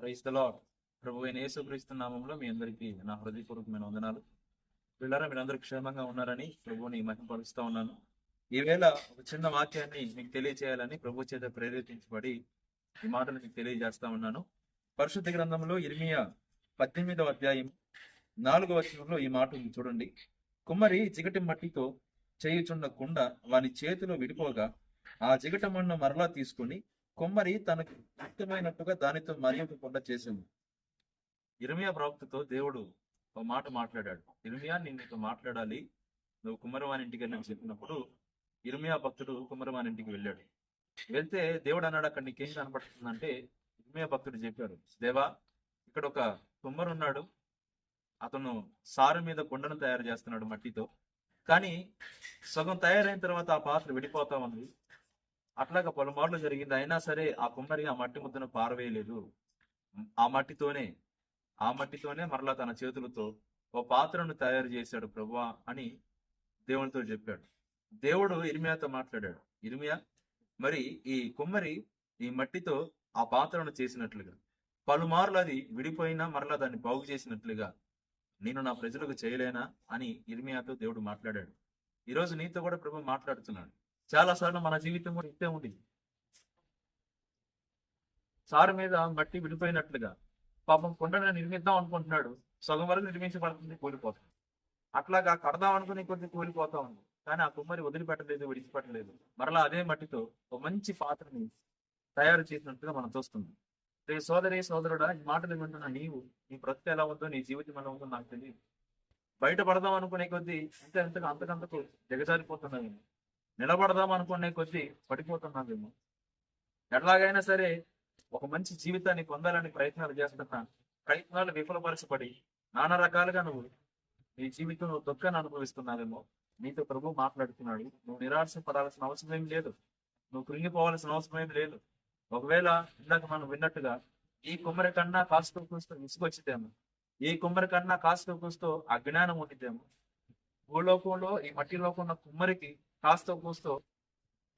క్రైస్తలో ప్రభు అయిన యేసుక్రీస్తు నామంలో మీ అందరికీ నా హృదయపూర్వకమైన వందనాలు. పిల్లరా మీరందరూ క్షేమంగా ఉన్నారని ప్రభువుని మహిమపరుస్తూ ఉన్నాను. ఈవేళ ఒక చిన్న వాక్యాన్ని మీకు తెలియజేయాలని ప్రభు చేత ప్రేరేపించబడి ఈ మాటలు మీకు తెలియజేస్తా ఉన్నాను. పరిశుద్ధ గ్రంథంలో ఇర్మియా పద్దెనిమిదవ అధ్యాయం నాలుగవ వచనంలో ఈ మాట చూడండి. కుమ్మరి చిగటి మట్టితో చేయుచున్న కుండ వాని చేతిలో విడిపోగా ఆ జిగట మన్ను మరలా తీసుకుని కుమ్మరి తనకు ఇష్టమైనట్టుగా దానితో మరియకుండా చేసింది. ఇర్మియా ప్రవక్తతో దేవుడు ఒక మాట మాట్లాడాడు. ఇర్మియా నేను నీతో మాట్లాడాలి. నువ్వు కుమ్మరవాని ఇంటికి వెళ్ళని చెప్పినప్పుడు ఇర్మియా భక్తుడు కుమ్మరవాని ఇంటికి వెళ్ళాడు. వెళ్తే దేవుడు అన్నాడు అక్కడ నీకేం కనపడుతుందంటే ఇర్మియా భక్తుడు చెప్పాడు దేవా ఇక్కడ ఒక కుమ్మరు ఉన్నాడు అతను సారు మీద కుండను తయారు చేస్తున్నాడు మట్టితో. కానీ సగం తయారైన తర్వాత ఆ పాత్ర విడిపోతా ఉంది. అట్లాగా పలుమార్లు జరిగింది. అయినా సరే ఆ కుమ్మరి ఆ మట్టి ముద్దను పారవేయలేదు. ఆ మట్టితోనే ఆ మట్టితోనే మరలా తన చేతులతో ఓ పాత్రను తయారు చేశాడు ప్రభువా అని దేవునితో చెప్పాడు. దేవుడు ఇరిమియాతో మాట్లాడాడు. ఇరిమియా మరి ఈ కుమ్మరి ఈ మట్టితో ఆ పాత్రను చేసినట్లుగా పలుమార్లు అది విడిపోయినా మరలా దాన్ని బాగు చేసినట్లుగా నేను నా ప్రజలకు చేయలేనా అని ఇర్మియాతో దేవుడు మాట్లాడాడు. ఈరోజు నీతో కూడా ప్రభు మాట్లాడుతున్నాడు. చాలా సార్లు మన జీవితం కూడా ఇంతే ఉంది. సారు మీద మట్టి విడిపోయినట్లుగా పాపం కొండను నిర్మిద్దాం అనుకుంటున్నాడు. సగం వరకు నిర్మించబడుతుంది కోల్పోతుంది అట్లాగా కడదాం అనుకుని కొద్ది కోల్పోతా ఉంది కానీ ఆ కుమ్మరి వదిలిపెట్టలేదు విడిచిపెట్టలేదు. మరలా అదే మట్టితో ఒక మంచి పాత్రని తయారు చేసినట్టుగా మనం చూస్తుంది రే సోదరి సోదరుడా ఈ మాటలు వింటున్న నీవు నీ బ్రతుకు ఎలా ఉందో నీ జీవితం ఎలా ఉందో నాకు తెలియదు. బయట పడదాం అనుకునే కొద్దీ ఇంత ఎంతగా అంతకంతకు దిగజారిపోతున్నాను నిలబడదాం అనుకునే కొద్దీ పడిపోతున్నావేమో. ఎట్లాగైనా సరే ఒక మంచి జీవితాన్ని పొందాలని ప్రయత్నాలు చేస్తున్నా ప్రయత్నాలు విఫలపరచబడి నానా రకాలుగా నువ్వు నీ జీవితంలో దుఃఖాన్ని అనుభవిస్తున్నావేమో. నీతో ప్రభు మాట్లాడుతున్నాడు. నువ్వు నిరాశ పడాల్సిన అవసరం ఏం లేదు. నువ్వు కృంగిపోవాల్సిన అవసరం ఏం లేదు. ఒకవేళ ఇందాక మనం విన్నట్టుగా ఈ కుమ్మరి కన్నా కాస్త కూస్తూ విసుగొచ్చితేమో ఈ కుమ్మరి కన్నా కాస్త కూస్తూ అజ్ఞానం ఉండితేమో భూలోకంలో ఈ మట్టి లోకంలో ఉన్న కుమ్మరికి కాస్త కూస్తో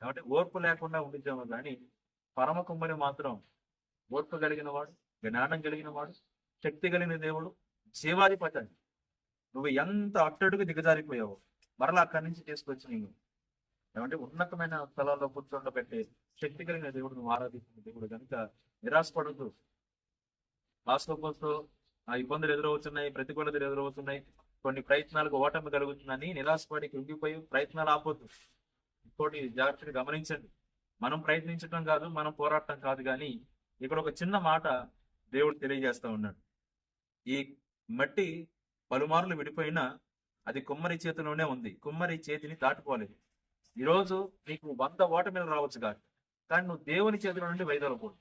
కాబట్టి ఓర్పు లేకుండా ఉండిద్దాము కానీ పరమ కుమ్మరి మాత్రం ఓర్పు కలిగిన వాడు జ్ఞానం కలిగిన వాడు శక్తి కలిగిన దేవుడు జీవాధిపతి. నువ్వు ఎంత అట్టడుగు దిగజారిపోయావు మరలా అక్కడి నుంచి తీసుకొచ్చి నీవు. ఏమంటే ఉన్నతమైన స్థలాల్లో కూర్చోండబెట్టే శక్తి కలిగిన దేవుడు నువ్వు ఆరాధిస్తున్న దేవుడు కనుక నిరాశపడద్దు. వాస్తవంతో ఆ ఇబ్బందులు ఎదురవుతున్నాయి ప్రతికూలతలు ఎదురవుతున్నాయి. కొన్ని ప్రయత్నాలకు ఓటమి కలుగుతుందని నిరాశపడి కృంగిపోయి ప్రయత్నాలు ఆపొద్దు. ఇంకోటి జాగ్రత్తగా గమనించండి. మనం ప్రయత్నించడం కాదు మనం పోరాటం కాదు కానీ ఇక్కడ ఒక చిన్న మాట దేవుడు తెలియజేస్తూ ఉన్నాడు. ఈ మట్టి పలుమార్లు విడిపోయినా అది కుమ్మరి చేతిలోనే ఉంది. కుమ్మరి చేతిని దాటుకోలేదు. ఈరోజు నీకు వంద ఓటమిలు రావచ్చు కాదు. కానీ నువ్వు దేవుని చేతిలో నుండి వైదొలకూడదు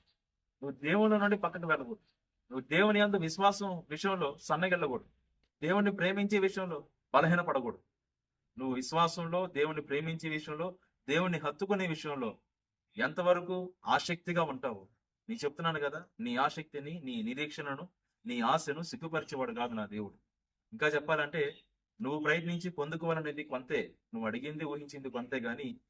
నువ్వు దేవుని నుండి పక్కకు వెళ్ళకూడదు. నువ్వు దేవుని అందు విశ్వాసం విషయంలో సన్నగిల్లకూడదు. దేవుణ్ణి ప్రేమించే విషయంలో బలహీన పడకూడదు నువ్వు విశ్వాసంలో దేవుణ్ణి ప్రేమించే విషయంలో దేవుణ్ణి హత్తుకునే విషయంలో ఎంతవరకు ఆసక్తిగా ఉంటావు. నీ చెప్తున్నాను కదా నీ ఆసక్తిని నీ నిరీక్షణను నీ ఆశను సిగ్గుపరిచేవాడు కాదు నా దేవుడు. ఇంకా చెప్పాలంటే నువ్వు ప్రయత్నించి పొందుకోవాలనేది కొంతే నువ్వు అడిగింది ఊహించింది కొంతే గాని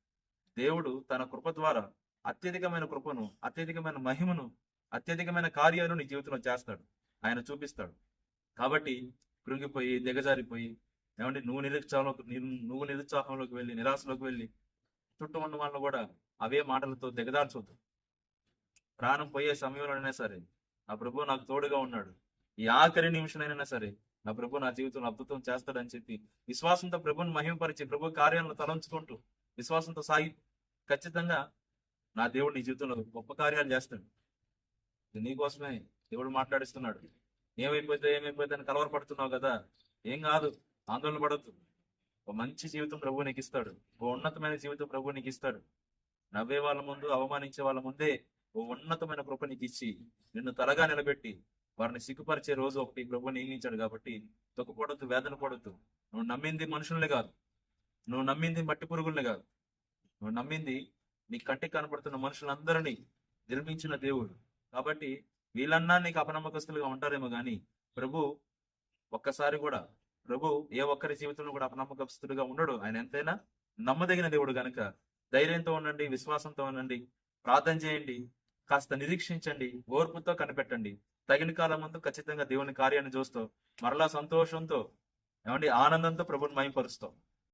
దేవుడు తన కృప ద్వారా అత్యధికమైన కృపను అత్యధికమైన మహిమను అత్యధికమైన కార్యాలు నీ జీవితంలో చేస్తాడు. ఆయన చూపిస్తాడు. కాబట్టి కృంగిపోయి దిగజారిపోయి ఏమంటే నువ్వు నిరుత్సాహంలోకి నువ్వు నిరుత్సాహంలోకి వెళ్ళి నిరాశలోకి వెళ్ళి చుట్టూ ఉన్న వాళ్ళు కూడా అవే మాటలతో దిగదార్చొద్దు ప్రాణం పోయే సమయంలోనైనా సరే నా ప్రభు నాకు తోడుగా ఉన్నాడు. ఈ ఆఖరి నిమిషమైనా సరే నా ప్రభు నా జీవితంలో అద్భుతం చేస్తాడని చెప్పి విశ్వాసంతో ప్రభుని మహిమపరిచి ప్రభు కార్యాలను తలంచుకుంటూ విశ్వాసంతో సాగి ఖచ్చితంగా నా దేవుడు నీ జీవితంలో గొప్ప కార్యాలు చేస్తాడు. నీకోసమే దేవుడు మాట్లాడిస్తున్నాడు. ఏమైపోతే ఏమైపోతే అని కలవరపడుతున్నావు కదా? ఏం కాదు ఆందోళన పడద్దు. ఒక మంచి జీవితం ప్రభువు నీకు ఇస్తాడు. ఓ ఉన్నతమైన జీవితం ప్రభువు నీకు ఇస్తాడు. నవ్వే వాళ్ళ ముందు అవమానించే వాళ్ళ ముందే ఓ ఉన్నతమైన కృప నీకు ఇచ్చి నిన్ను తలగా నిలబెట్టి వారిని సిగ్గుపరిచే రోజు ఒకటి ప్రభువు నియమించాడు కాబట్టి తొక్కకూడదు వేదన పడద్దు. నువ్వు నమ్మింది మనుషుల్ని కాదు. నువ్వు నమ్మింది మట్టి పురుగుల్ని కాదు. నువ్వు నమ్మింది నీ కంటికి కనపడుతున్న మనుషులందరినీ నిర్మించిన దేవుడు. కాబట్టి వీళ్ళన్నా నీకు అపనమ్మకస్తులుగా ఉంటారేమో కానీ ప్రభు ఒక్కసారి కూడా ప్రభు ఏ ఒక్కరి జీవితంలో కూడా అపనమ్మకస్తులుగా ఉండడు. ఆయన ఎంతైనా నమ్మదగిన దేవుడు గనుక ధైర్యంతో ఉండండి విశ్వాసంతో ఉండండి ప్రార్థన చేయండి కాస్త నిరీక్షించండి ఓర్పుతో కనిపెట్టండి. తగిన కాలం ముందు ఖచ్చితంగా దేవుని కార్యాన్ని చూస్తూ మరలా సంతోషంతో ఏమండి ఆనందంతో ప్రభుని మయంపరుస్తాం